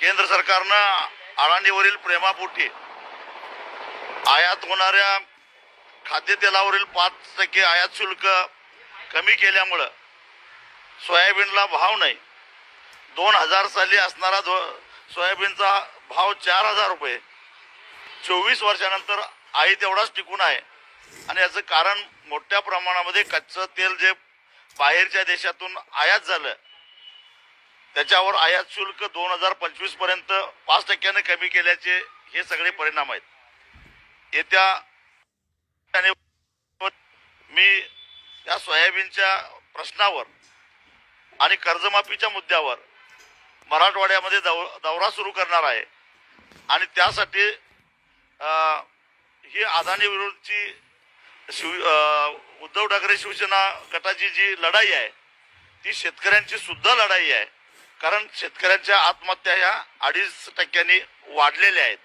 केंद्र सरकारनं अडाणीवरील प्रेमापोटी आयात होणाऱ्या खाद्यतेलावरील पाच टक्के आयात शुल्क कमी केल्यामुळं सोयाबीनला भाव नाही. दोन हजार साली असणारा धो सोयाबीनचा भाव चार हजार रुपये. चोवीस वर्षानंतर आई तेवढाच टिकून आहे. आणि याचं कारण मोठ्या प्रमाणामध्ये कच्चं तेल जे बाहेरच्या देशातून आयात झालं त्याच्यावर आयात शुल्क दोन हजार पंचवीसपर्यंत पाच टक्क्याने कमी केल्याचे हे सगळे परिणाम आहेत. येत्या मी या सोयाबीनच्या प्रश्नावर आणि कर्जमाफीच्या मुद्द्यावर मराठवाड्यामध्ये दौ दौरा सुरू करणार आहे. आणि त्यासाठी ही अदानी विरोधची शिव उद्धव ठाकरे शिवसेना गटाची जी लढाई आहे ती शेतकऱ्यांची सुद्धा लढाई आहे. कारण शेतकऱ्यांच्या आत्महत्या ह्या अडीच टक्क्यांनी वाढलेल्या आहेत.